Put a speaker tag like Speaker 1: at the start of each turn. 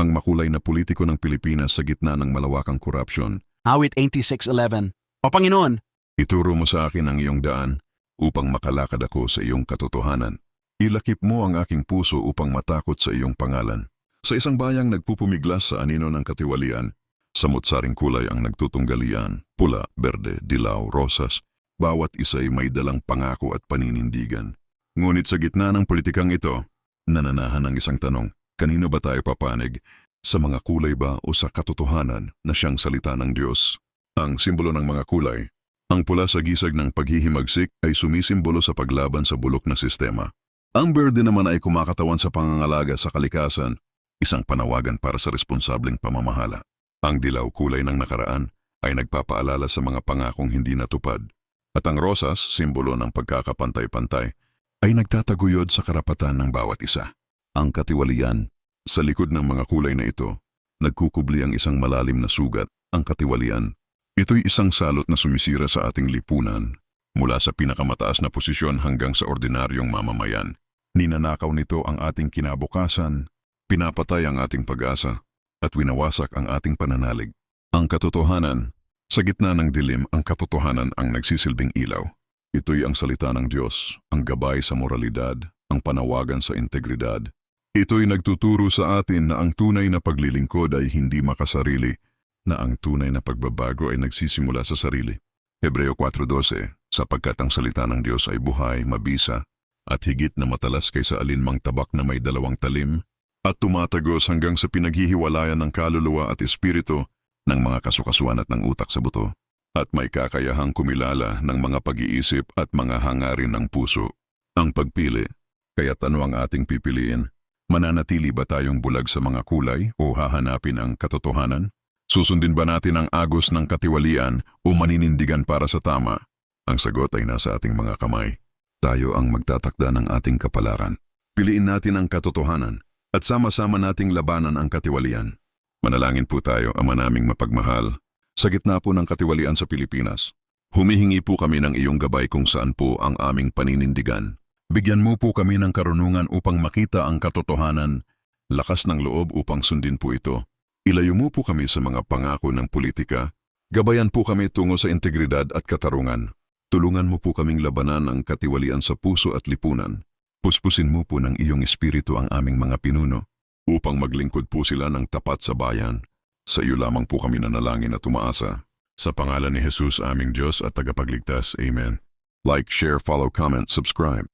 Speaker 1: ang makulay na politiko ng Pilipinas sa gitna ng malawakang korupsyon.
Speaker 2: Awit 8611. O Panginoon,
Speaker 1: Ituro mo sa akin ang iyong daan upang makalakad ako sa iyong katotohanan. Ilakip mo ang aking puso upang matakot sa iyong pangalan. Sa isang bayang nagpupumiglas sa anino ng katiwalian, samot-saring kulay ang nagtutunggalian, pula, berde, dilaw, rosas, bawat isa'y may dalang pangako at paninindigan. Ngunit sa gitna ng politikang ito, nananahan ang isang tanong, kanino ba tayo papanig? Sa mga kulay ba o sa katotohanan na siyang salita ng Diyos? Ang simbolo ng mga kulay, ang pula sa gisag ng paghihimagsik ay sumisimbolo sa paglaban sa bulok na sistema. Ang berde naman ay kumakatawan sa pangangalaga sa kalikasan, isang panawagan para sa responsableng pamamahala. Ang dilaw kulay ng nakaraan ay nagpapaalala sa mga pangakong hindi natupad. At ang rosas, simbolo ng pagkakapantay-pantay, ay nagtataguyod sa karapatan ng bawat isa. Ang katiwalian, sa likod ng mga kulay na ito, nagkukubli ang isang malalim na sugat, ang katiwalian. Ito'y isang salot na sumisira sa ating lipunan, mula sa pinakamataas na posisyon hanggang sa ordinaryong mamamayan. Ninanakaw nito ang ating kinabukasan, pinapatay ang ating pag-asa, at winawasak ang ating pananalig. Ang katotohanan, sa gitna ng dilim, ang katotohanan ang nagsisilbing ilaw. Ito'y ang salita ng Diyos, ang gabay sa moralidad, ang panawagan sa integridad. Ito'y nagtuturo sa atin na ang tunay na paglilingkod ay hindi makasarili, na ang tunay na pagbabago ay nagsisimula sa sarili. Hebreo 4.12 Sapagkat ang salita ng Diyos ay buhay, mabisa, at higit na matalas kaysa alinmang tabak na may dalawang talim, at tumatagos hanggang sa pinaghihiwalayan ng kaluluwa at espiritu ng mga kasukasuan at ng utak sa buto, at may kakayahang kumilala ng mga pag-iisip at mga hangarin ng puso. Ang pagpili, kaya't ano ang ating pipiliin? Mananatili ba tayong bulag sa mga kulay o hahanapin ang katotohanan? Susundin ba natin ang agos ng katiwalian o maninindigan para sa tama? Ang sagot ay nasa ating mga kamay. Tayo ang magtatakda ng ating kapalaran. Piliin natin ang katotohanan at sama-sama nating labanan ang katiwalian. Manalangin po tayo, Ama naming mapagmahal. Sa gitna po ng katiwalian sa Pilipinas, humihingi po kami ng iyong gabay kung saan po ang aming paninindigan. Bigyan mo po kami ng karunungan upang makita ang katotohanan, lakas ng loob upang sundin po ito. Ilayo mo po kami sa mga pangako ng politika. Gabayan po kami tungo sa integridad at katarungan. Tulungan mo po kaming labanan ang katiwalian sa puso at lipunan. Puspusin mo po ng iyong espiritu ang aming mga pinuno upang maglingkod po sila ng tapat sa bayan. Sa iyo lamang po kami nanalangin at tumaasa. Sa pangalan ni Jesus aming Diyos at tagapagligtas. Amen. Like, share, follow, comment, subscribe.